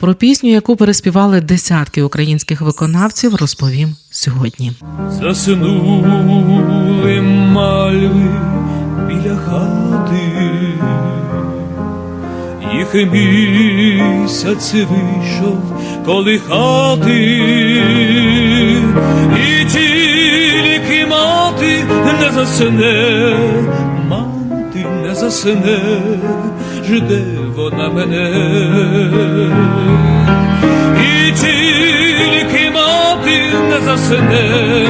Про пісню, яку переспівали десятки українських виконавців, розповім сьогодні. Заснули мальви біля хати, їх місяць вийшов колихати, і тільки мати не засне, мати не засне, жде вона мене. І тільки мати не засине,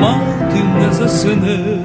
мати не засне,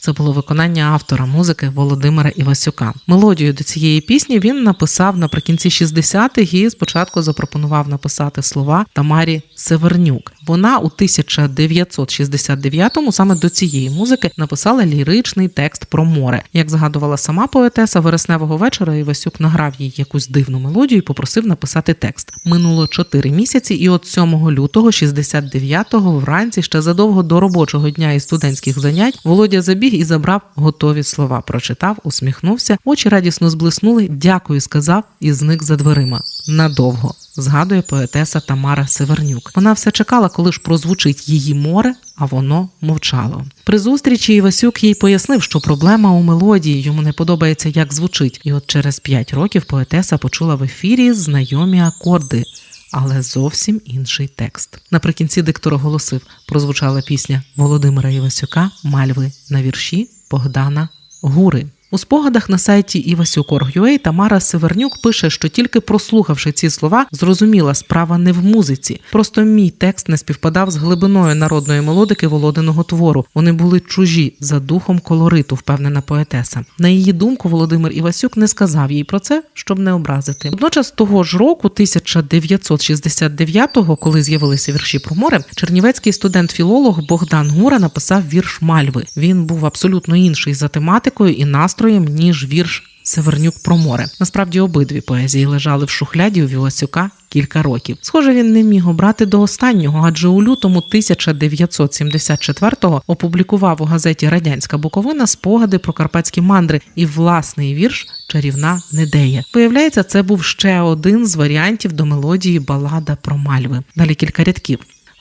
Це було виконання автора музики Володимира Івасюка. Мелодію до цієї пісні він написав наприкінці 60-х і спочатку запропонував написати слова Тамарі Севернюк. Вона у 1969-му саме до цієї музики написала ліричний текст про море. Як згадувала сама поетеса вересневого вечора, Івасюк награв їй якусь дивну мелодію і попросив написати текст. Минуло 4 місяці, і от 7 лютого 69-го вранці, ще задовго до робочого дня і студентських занять, Володя забіг і забрав готові слова. Прочитав, усміхнувся, очі радісно зблиснули. Дякую, сказав і зник за дверима. Надовго. Згадує поетеса Тамара Севернюк. Вона все чекала, коли ж прозвучить її море, а воно мовчало. При зустрічі Івасюк їй пояснив, що проблема у мелодії йому не подобається, як звучить. І от через п'ять років поетеса почула в ефірі знайомі акорди. Але зовсім інший текст. Наприкінці диктор оголосив, прозвучала пісня Володимира Івасюка Мальви на вірші Богдана Гури. У спогадах на сайті Івасюк.org.ua Тамара Севернюк пише, що тільки прослухавши ці слова, зрозуміла справа не в музиці. Просто мій текст не співпадав з глибиною народної мелодики володиного твору. Вони були чужі за духом колориту, впевнена поетеса. На її думку, Володимир Івасюк не сказав їй про це, щоб не образити. Водночас того ж року, 1969-го, коли з'явилися вірші про море, чернівецький студент-філолог Богдан Гура написав вірш Мальви. Він був абсолютно інший за тематикою і настроєм, ніж вірш Севернюк про море. Насправді обидві поезії лежали в шухляді у Віласюка кілька років. Схоже, він не міг обрати до останнього, адже у лютому 1974-го опублікував у газеті Радянська Буковина спогади про карпатські мандри і власний вірш Чарівна Недея. Виявляється, це був ще один з варіантів до мелодії балада про мальви. Далі кілька рядків.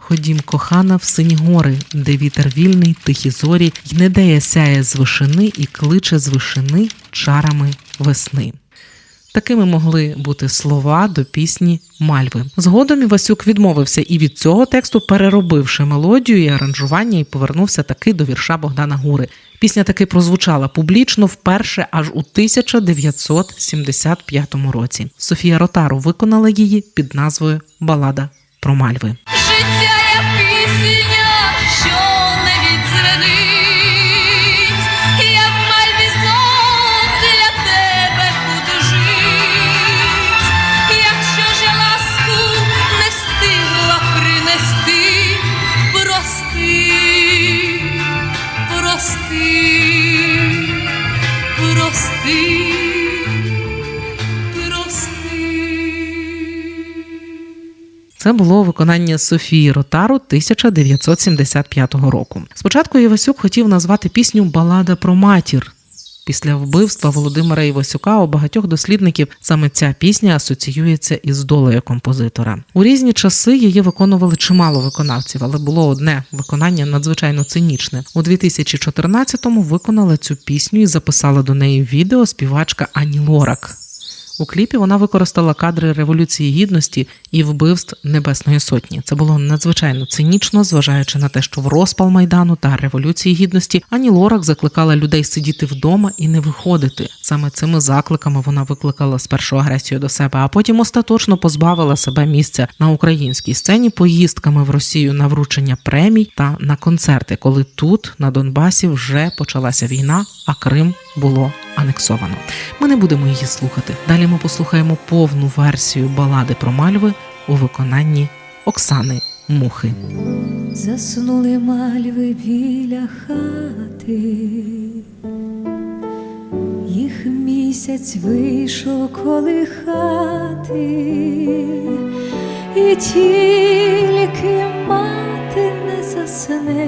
Ходім, кохана, в сині гори, де вітер вільний, тихі зорі, й недея сяє з вишини і кличе з вишини чарами весни. Такими могли бути слова до пісні Мальви. Згодом Івасюк відмовився і від цього тексту, переробивши мелодію і аранжування, і повернувся таки до вірша Богдана Гури. Пісня таки прозвучала публічно вперше аж у 1975 році. Софія Ротару виконала її під назвою Балада про Мальви. Це було виконання Софії Ротару 1975 року. Спочатку Івасюк хотів назвати пісню Балада про матір. Після вбивства Володимира Івасюка у багатьох дослідників саме ця пісня асоціюється із долею композитора. У різні часи її виконували чимало виконавців, але було одне виконання надзвичайно цинічне. У 2014-му виконала цю пісню і записала до неї відео співачка Ані Лорак. У кліпі вона використала кадри Революції Гідності і вбивств Небесної Сотні. Це було надзвичайно цинічно, зважаючи на те, що в розпал майдану та революції гідності Ані Лорак закликала людей сидіти вдома і не виходити. Саме цими закликами вона викликала спершу агресію до себе, а потім остаточно позбавила себе місця на українській сцені поїздками в Росію на вручення премій та на концерти, коли тут на Донбасі вже почалася війна, а Крим було анексовано. Ми не будемо її слухати. Далі ми послухаємо повну версію балади про мальви у виконанні Оксани Мухи. Заснули мальви біля хати, їх місяць вийшов колихати, і тільки мати не засне,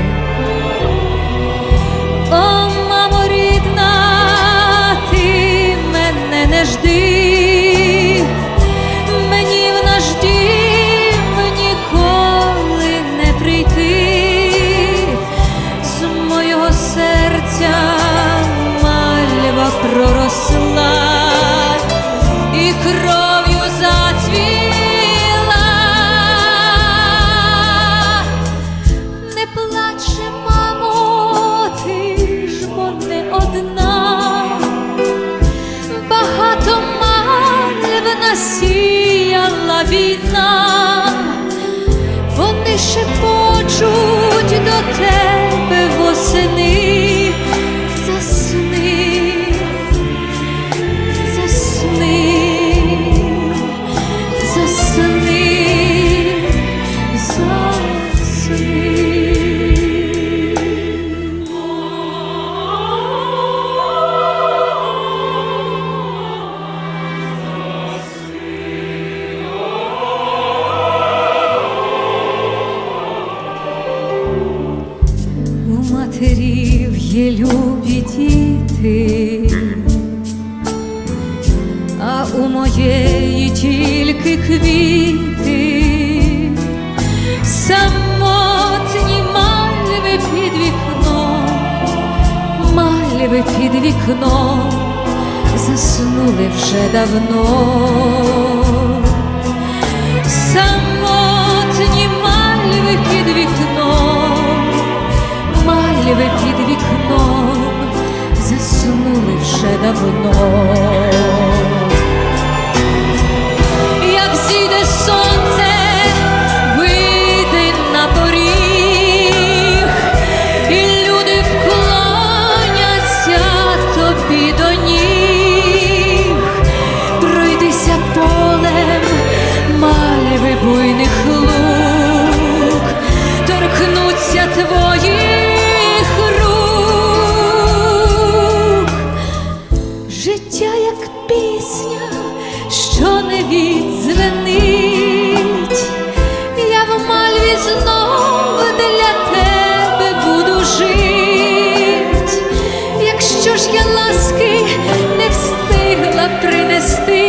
Вони шепочуть є любі діти, а у моєї тільки квіти, самотні мальви під вікном, мальви під вікном, заснули вже давно. Самотні мальви під вікном, мальви під вікном, Життя як пісня, що не відзвенить, я в мальві знов для тебе буду жить, якщо ж я ласки не встигла принести,